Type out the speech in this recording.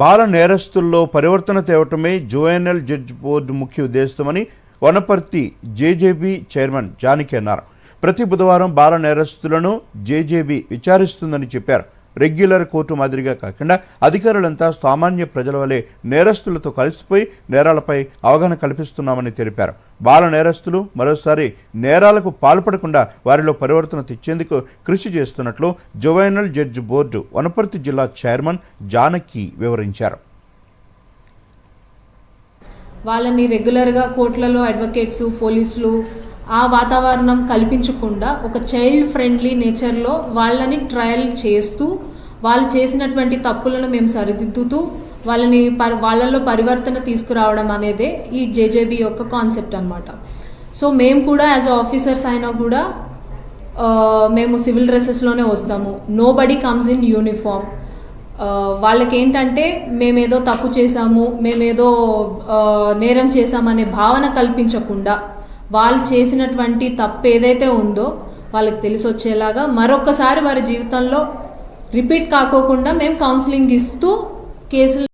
బాల నేరస్తుల్లో పరివర్తన తేవటమే జోఎన్ఎల్ judge board ముఖ్య ఉద్దేశమని వనపర్తి జేజేబీ చైర్మన్ జానకి అన్నారు. ప్రతి బుధవారం బాల నేరస్తులను జేజేబీ విచారిస్తుందని చెప్పారు. రెగ్యులర్ కోర్టు మాదిరిగా కాకుండా అధికారులంతా సామాన్య ప్రజల వలె నేరస్తులతో కలిసిపోయి నేరాలపై అవగాహన కల్పిస్తున్నామని తెలిపారు. బాల నేరస్తులు మరోసారి నేరాలకు పాల్పడకుండా వారిలో పరివర్తన తెచ్చేందుకు కృషి చేస్తున్నట్లు జువైనల్ జడ్జ్ బోర్డు వనపర్తి జిల్లా చైర్మన్ జానకి వివరించారు. వాళ్ళని రెగ్యులర్గా కోర్టులలో అడ్వకేట్స్ పోలీసులు ఆ వాతావరణం కల్పించకుండా ఒక చైల్డ్ ఫ్రెండ్లీ నేచర్లో వాళ్ళని ట్రయల్ చేస్తూ వాళ్ళు చేసినటువంటి తప్పులను మేము సరిదిద్దుతూ వాళ్ళని పరి వాళ్ళల్లో పరివర్తన తీసుకురావడం అనేదే ఈ జేజేబీ యొక్క కాన్సెప్ట్ అనమాట సో మేము కూడా యాజ్ ఆఫీసర్స్ అయినా కూడా మేము సివిల్ డ్రెస్సెస్లోనే వస్తాము. Nobody comes in uniform వాళ్ళకేంటంటే వాళ్ళకి ఏంటంటే మేమేదో తప్పు చేశాము మేమేదో నేరం చేశామనే భావన కల్పించకుండా వాళ్ళు చేసినటువంటి తప్పు ఏదైతే ఉందో వాళ్ళకి తెలిసి వచ్చేలాగా మరొకసారి వారి జీవితంలో రిపీట్ కాకోకుండా మేము కౌన్సిలింగ్ ఇస్తూ కేసులు